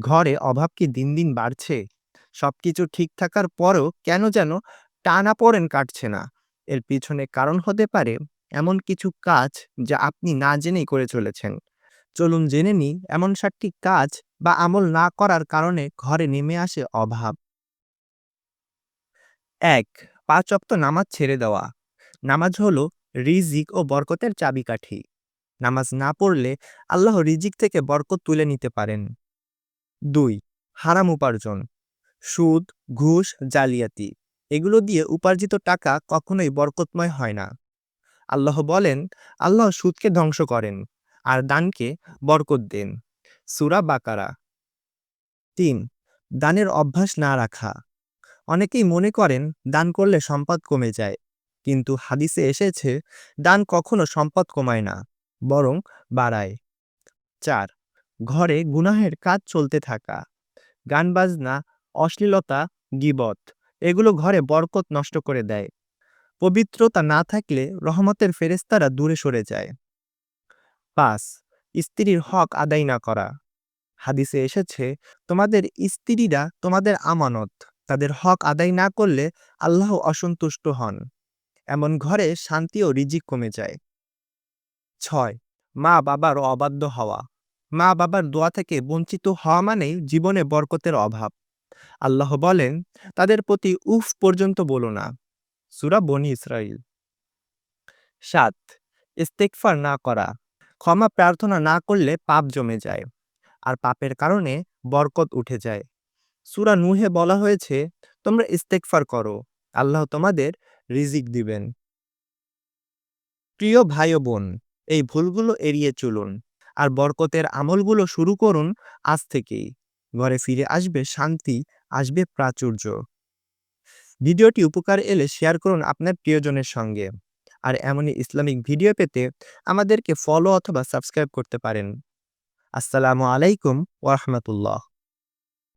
ঘরে অভাব কি দিন দিন বাড়ছে? সবকিছু ঠিক থাকার পরেও কেন যেন টানাপোড়েন কাটছে না? এর পিছনে কারণ হতে পারে এমন কিছু কাজ যা আপনি না জেনেই করে চলেছেন। চলুন জেনে নিই এমন সাতটি কাজ বা আমল না করার কারণে ঘরে নেমে আসে অভাব। এক, পাঁচ অক্ত নামাজ ছেড়ে দেওয়া। নামাজ হলো রিজিক ও বরকতের চাবিকাঠি। নামাজ না পড়লে আল্লাহ রিজিক থেকে বরকত তুলে নিতে পারেন। দুই, হারাম উপার্জন, সুদ, ঘুষ, জালিয়াতি। এগুলো দিয়ে উপার্জিত টাকা কখনোই বরকতময় হয় না। আল্লাহ বলেন, আল্লাহ সুদকে ধ্বংস করেন আর দানকে বরকত দেন। সুরা বাকারা। তিন, দানের অভ্যাস না রাখা। অনেকেই মনে করেন, দান করলে সম্পদ কমে যায়। কিন্তু হাদিসে এসেছে, দান কখনো সম্পদ কমায় না, বরং বাড়ায়। চার ঘরে গুনাহের কাজ চলতে থাকা গান বাজনা অশ্লীলতা, গিবত, এগুলো ঘরে বরকত নষ্ট করে দেয়। পবিত্রতা না থাকলে রহমতের ফেরেস্তারা দূরে সরে যায়। পাঁচ, স্ত্রীর হক আদায় না করা। হাদিসে এসেছে, তোমাদের স্ত্রীরা তোমাদের আমানত, তাদের হক আদায় না করলে আল্লাহ অসন্তুষ্ট হন। এমন ঘরে শান্তি ও রিজিক কমে যায়। ছয় মা বাবার অবাধ্য হওয়া। মা বাবার দোয়া থেকে বঞ্চিত হওয়া মানেই জীবনে বরকতের অভাব। আল্লাহ বলেন, তাদের প্রতি উফ পর্যন্ত বলো না। সুরা বনি ইসরাইল সাত ইস্তেকফার না করা। ক্ষমা প্রার্থনা না করলে পাপ জমে যায়, আর পাপের কারণে বরকত উঠে যায়। সুরা নুহে বলা হয়েছে, তোমরা ইস্তেকফার করো, আল্লাহ তোমাদের রিজিক দিবেন। প্রিয় ভাই বোন, এই ভুলগুলো এড়িয়ে চলুন। আর বরকতের আমলগুলো শুরু করুন আজ থেকেই। ঘরে ফিরে আসবে শান্তি, আসবে প্রাচুর্য। ভিডিওটি উপকার এলে শেয়ার করুন আপনার প্রিয়জনের সঙ্গে। আর এমনই ইসলামিক ভিডিও পেতে আমাদেরকে ফলো অথবা সাবস্ক্রাইব করতে পারেন। আসসালামু আলাইকুম ওরহমতুল্লাহ